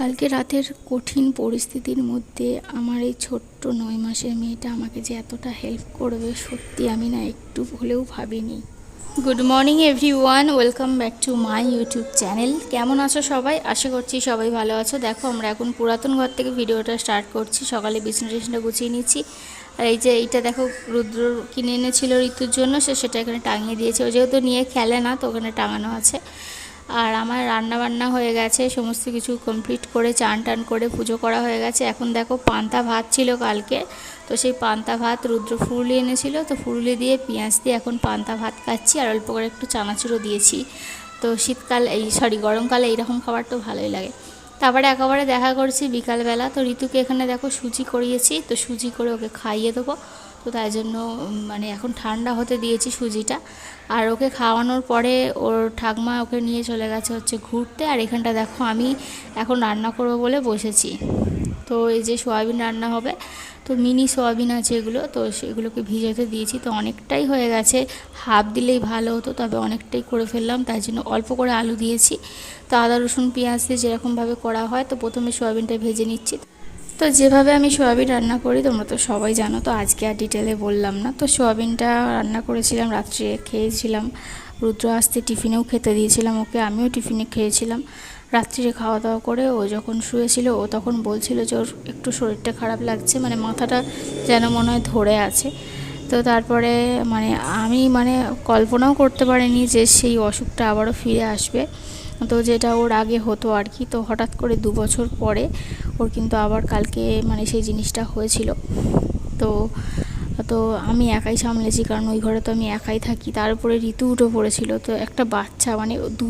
কালকে রাতের কঠিন পরিস্থিতির মধ্যে আমার এই ছোট্ট নয় মাসের মেয়েটা আমাকে যে এতটা হেল্প করবে, সত্যি আমি না একটু হলেও ভাবিনি। Good morning everyone welcome back to my YouTube channel কেমন আছো সবাই? আশা করছি সবাই ভালো আছো। দেখো, আমরা এখন পুরাতন ঘর থেকে ভিডিওটা স্টার্ট করছি। সকালে বিছনা টিছনা গুছিয়ে নিচ্ছি। আর এই যে এইটা দেখো, রুদ্র কিনে এনেছিল ঋতুর জন্য, সে সেটা এখানে টাঙিয়ে দিয়েছে। ও যেহেতু নিয়ে খেলে না, তো ওখানে টাঙানো আছে। আর আমার রান্না বান্না হয়ে গেছে, সমস্ত কিছু কমপ্লিট করে চান টান করে পুজো করা হয়ে গেছে। এখন দেখো পান্তা ভাত ছিল কালকে, তো সেই পান্তা ভাত রুদ্র ফুরুলি এনেছিল, তো ফুরুলি দিয়ে পেঁয়াজ দিয়ে এখন পান্তা ভাত খাচ্ছি আর অল্প করে একটু চানাচুরও দিয়েছি। তো শীতকাল, এই সরি গরমকালে এইরকম খাবার তো ভালোই লাগে। তারপরে একেবারে দেখা করছি বিকালবেলা, তো ঋতুকে এখানে দেখো সুজি করিয়েছি, তো সুজি করে ওকে খাইয়ে দেবো। তো তাই জন্য মানে এখন ঠান্ডা হতে দিয়েছি সুজিটা। আর ওকে খাওয়ানোর পরে ওর ঠাকমা ওকে নিয়ে চলে গেছে হচ্ছে ঘুরতে। আর এখানটা দেখো আমি এখন রান্না করব বলে বসেছি। তো এই যে সোয়াবিন রান্না হবে, তো মিনি সোয়াবিন আছে এগুলো, তো সেগুলোকে ভিজাতে দিয়েছি। তো অনেকটাই হয়ে গেছে, হাফ দিলেই ভালো হতো, তবে অনেকটাই করে ফেললাম, তাই জন্য অল্প করে আলু দিয়েছি। তো আদা, রসুন, পেঁয়াজ দিয়ে যেরকমভাবে করা হয়, তো প্রথমে সোয়াবিনটা ভেজে নিচ্ছি। তো যেভাবে আমি সোয়াবিন রান্না করি, তোমরা তো সবাই জানো, তো আজকে আর ডিটেলে বললাম না। তো সোয়াবিনটা রান্না করেছিলাম, রাত্রে খেয়েছিলাম। রুদ্র আসতে টিফিনেও খেতে দিয়েছিলাম ওকে, আমিও টিফিনে খেয়েছিলাম। রাত্রিরে খাওয়া দাওয়া করে ও যখন শুয়েছিল, ও তখন বলছিল যে ওর একটু শরীরটা খারাপ লাগছে মানে মাথাটা যেন মনে হয় ধরে আছে। তো তারপরে মানে আমি মানে কল্পনাও করতে পারিনি যে সেই অসুখটা আবারও ফিরে আসবে। তো যেটা ওর আগে হতো আর কি, তো হঠাৎ করে দু বছর পরে ওর কিন্তু আবার কালকে মানে সেই জিনিসটা হয়েছিল। তো তো আমি একাই সামলেছি, কারণ ওই ঘরে তো আমি একাই থাকি, তার উপরে ঋতু উঠে পড়েছিল। তো একটা বাচ্চা মানে দু,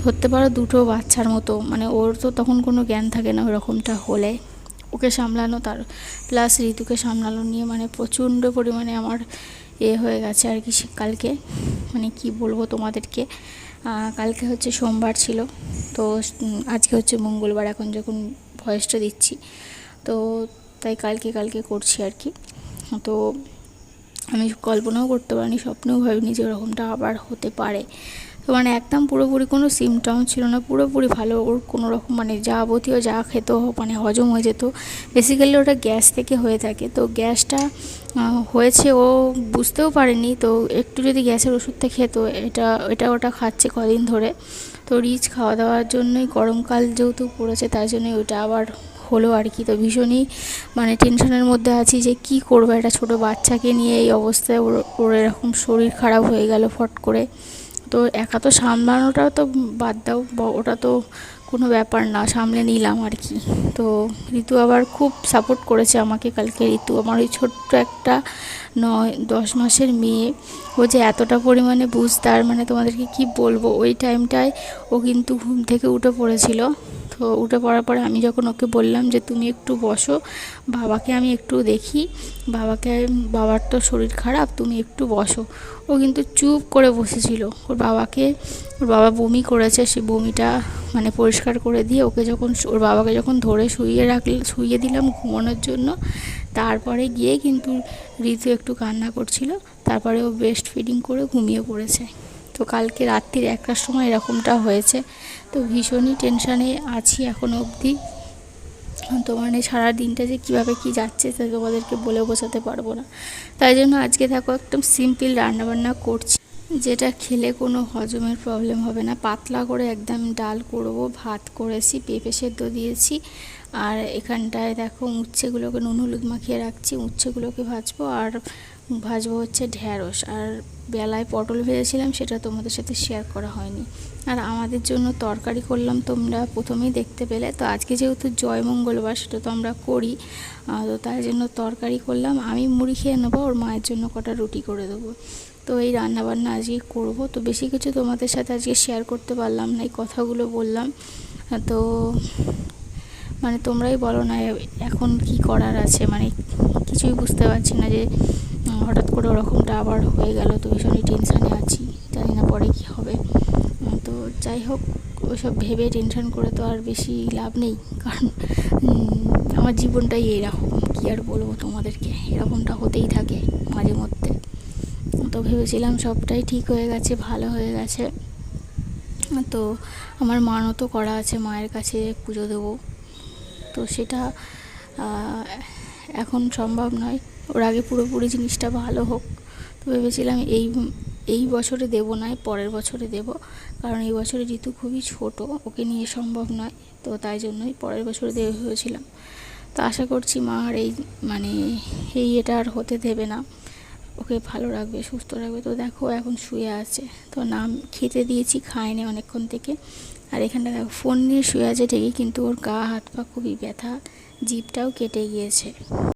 ধরতে পারো দুটো বাচ্চার মতো মানে ওর তো তখন কোনো জ্ঞান থাকে না ওরকমটা হলে। ওকে সামলানো, তার প্লাস ঋতুকে সামলানো নিয়ে মানে প্রচণ্ড পরিমাণে আমার এ হয়ে গেছে আর কি কালকে মানে কি বলব তোমাদেরকে? কালকে হচ্ছে সোমবার ছিল। তো আজকে হচ্ছে মঙ্গলবার, এখন যখন ভয়েসটা দিচ্ছি। তো, তাই কালকে কালকে করছি আর কি। তো, আমি কল্পনাও করতে পারিনি, স্বপ্নেও ভাবিনি যে ওরকমটা আবার হতে পারে। মানে একদম পুরোপুরি কোনো সিমটম ছিল না, পুরোপুরি ভালো। ওর কোনো রকম মানে যাবতীয় যা খেত মানে হজম হয়ে যেত। বেসিক্যালি ওটা গ্যাস থেকে হয়ে থাকে। তো গ্যাসটা হয়েছে, ও বুঝতেও পারেনি। তো একটু যদি গ্যাসের ওষুধটা খেত, এটা এটা ওটা খাচ্ছে কদিন ধরে। তো রিচ খাওয়া দাওয়ার জন্যই, গরমকাল যেহেতু পড়েছে তাই জন্যই ওটা আবার হলো আর কি। তো ভীষণই মানে টেনশনের মধ্যে আছি যে কি করব? একটা ছোট বাচ্চাকে নিয়ে এই অবস্থায় ওর ওর এরকম শরীর খারাপ হয়ে গেল ফট করে। তো একা তো সামলানোটা তো বাদ দাও ওটা তো কোনো ব্যাপার না, সামলে নিলাম আর কি। তো ঋতু আবার খুব সাপোর্ট করেছে আমাকে কালকে। ঋতু আমার ওই ছোট্ট একটা নয়, দশ মাসের মেয়ে। ও যে এতটা পরিমাণে বুঝতার মানে তোমাদেরকে কি বলব? ওই টাইমটায় ও কিন্তু ঘুম থেকে উঠে পড়েছিল। তো উঠে পড়ার পরে আমি যখন ওকে বললাম যে, তুমি একটু বসো, বাবাকে আমি একটু দেখি। বাবাকে, বাবার তো শরীর খারাপ, তুমি একটু বসো। ও কিন্তু চুপ করে বসেছিল। ওর বাবাকে, ওর বাবা বমি করেছে, সে বমিটা মানে পরিষ্কার করে দিয়ে ওকে যখন, ওর বাবাকে যখন ধরে শুইয়ে রাখলে শুইয়ে দিলাম ঘুমানোর জন্য তারপরে গিয়ে কিন্তু ঋতু একটু কান্না করছিল তারপরে ও ব্রেস্ট ফিডিং করে ঘুমিয়ে পড়েছে। তো কালকে রাত্রির একটার সময় এরকমটা হয়েছে। তো ভীষণই টেনশানে আছি এখনও অবধি। তো মানে সারা দিনটা যে কীভাবে কী যাচ্ছে তা তোমাদেরকে বলে বোঝাতে পারব না। তাই জন্য আজকে দেখো একদম সিম্পল রান্নাবান্না করছি। যেটা খেলে কোনো হজমের প্রবলেম হবে না। পাতলা করে একদম ডাল করব, ভাত করেছি, পেঁপে সেদ্ধ দিয়েছি। আর এখানটায় দেখো উচ্ছেগুলোকে নুন, হলুদ মাখিয়ে রাখছি, উচ্ছেগুলোকে ভাজবো। আর ভাজবো হচ্ছে ঢ্যাঁড়স আর বেলায় পটল ভেজেছিলাম, সেটা তোমাদের সাথে শেয়ার করা হয়নি। আর আমাদের জন্য তরকারি করলাম তোমরা প্রথমেই দেখতে পেলে। তো আজকে যেহেতু জয় মঙ্গলবার, সেটা তো আমরা করি। তো তাই জন্য তরকারি করলাম। আমি মুড়ি খেয়ে নেব, ওর মায়ের জন্য কটা রুটি করে দেবো। তো এই রান্নাবান্না আজকে করব। তো বেশি কিছু তোমাদের সাথে আজকে শেয়ার করতে পারলাম না, এই কথাগুলো বললাম। তো মানে তোমরাই বলো না এখন কি করার আছে? মানে কিছুই বুঝতে পারছি না যে হঠাৎ করে ওরকমটা আবার হয়ে গেল, তো ভীষণই টেনশানে আছি, জানি না পরে কি হবে। তো যাই হোক ওসব ভেবে টেনশন করে তো আর বেশি লাভ নেই, কারণ আমার জীবনটাই এরকম কী আর বলব তোমাদেরকে, এরকমটা হতেই থাকে মাঝে মধ্যে। তো ভেবেছিলাম সবটাই ঠিক হয়ে গেছে, ভালো হয়ে গেছে। তো আমার মানও তো করা আছে, মায়ের কাছে পুজো দেবো। তো সেটা এখন সম্ভব নয়। ওর আগে পুরোপুরি জিনিসটা ভালো হোক। তো ভেবেছিলাম এই এই বছরে দেব নয় পরের বছরে দেব। কারণ এই বছরে ঋতু খুবই ছোট, ওকে নিয়ে সম্ভব নয়। তো তাই জন্যই পরের বছরে দেওয়া হয়েছিলাম। তো আশা করছি মা আর এই মানে এই এটা আর হতে দেবে না। ওকে ভালো রাখবে, সুস্থ রাখবে। তো দেখো এখন শুয়ে আছে। তো নাম খেতে দিয়েছি, খায়নি অনেকক্ষণ থেকে। আর এখানটা দেখো, ফোন নিয়ে শুয়ে আছে ঠিকই, কিন্তু ওর গা, হাত পা খুবই ব্যথা জিপটাও কেটে গিয়েছে।